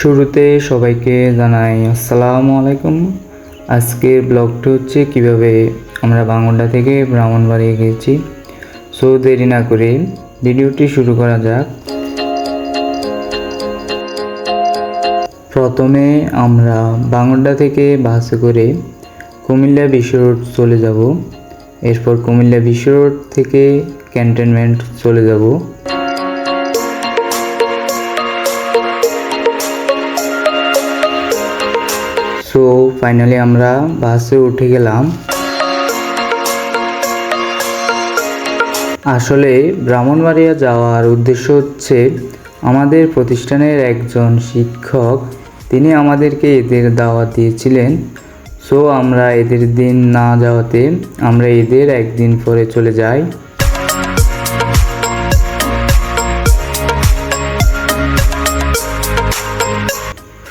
শুরুতে সবাইকে জানাই আসসালামু আলাইকুম। আজকের ব্লগটি হচ্ছে কীভাবে আমরা বাংলা থেকে ব্রাহ্মণবাড়িয়ে গিয়েছি সো দেরি না করে ভিডিওটি শুরু করা যাক। প্রথমে আমরা বাংলা থেকে বাসে করে কুমিল্লা বিশ্ব রোড চলে যাব। এরপর কুমিল্লা বিশ্ব রোড থেকে ক্যান্টনমেন্ট চলে যাব। ফাইনালি আমরা বাসে উঠে গেলাম। আসলে ব্রাহ্মণবাড়িয়া যাওয়ার উদ্দেশ্য হচ্ছে আমাদের প্রতিষ্ঠানের একজন শিক্ষক, তিনি আমাদেরকে এদের দাওয়াত দিয়েছিলেন। সো আমরা এদের দিন না যাওয়াতে আমরা এদের একদিন পরে চলে যাই।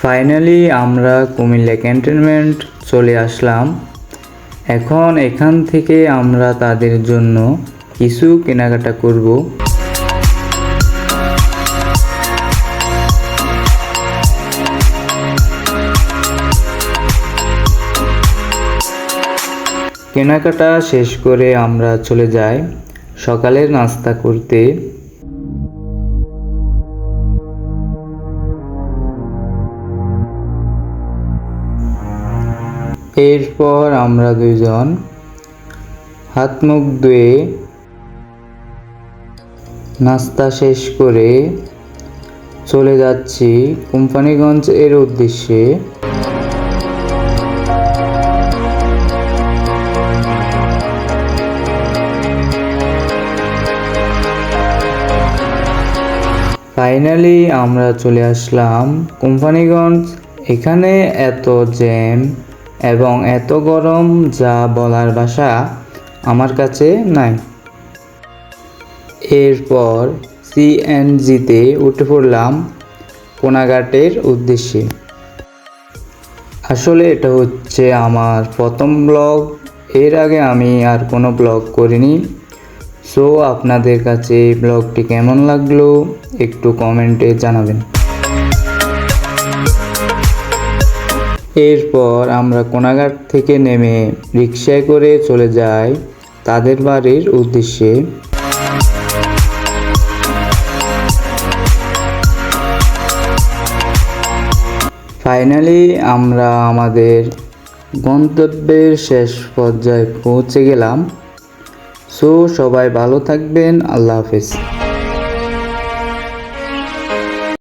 ফাইনালি আমরা কুমিল্লা ক্যান্টনমেন্ট চলে আসলাম। এখন এখান থেকে আমরা তাদের জন্য কিছু কেনাকাটা করব। কেনাকাটা শেষ করে আমরা চলে যাই। সকালের নাস্তা করতে। এরপর আমরা দুইজন হাত মুখ ধুয়ে নাস্তা শেষ করে চলে যাচ্ছি কোম্পানিগঞ্জ এর উদ্দেশ্যে। ফাইনালি আমরা চলে আসলাম কোম্পানিগঞ্জ। এখানে এত জ্যাম এবং এত গরম যা বলার ভাষা আমার কাছে নাই। এরপর সিএনজিতে উঠে পড়লাম কোনাঘাটের উদ্দেশ্যে। আসলে এটা হচ্ছে আমার প্রথম ব্লগ। এর আগে আমি আর কোনো ব্লগ করিনি। সো আপনাদের কাছে ব্লগটি কেমন লাগল একটু কমেন্টে জানাবেন। এরপর আমরা কোনাঘাট থেকে নেমে রিক্সায় করে চলে যাই তাদের বাড়ির উদ্দেশ্যে। ফাইনালি আমরা আমাদের গন্তব্যের শেষ পর্যায়ে পৌঁছে গেলাম। সো সবাই ভালো থাকবেন। আল্লাহ হাফেজ।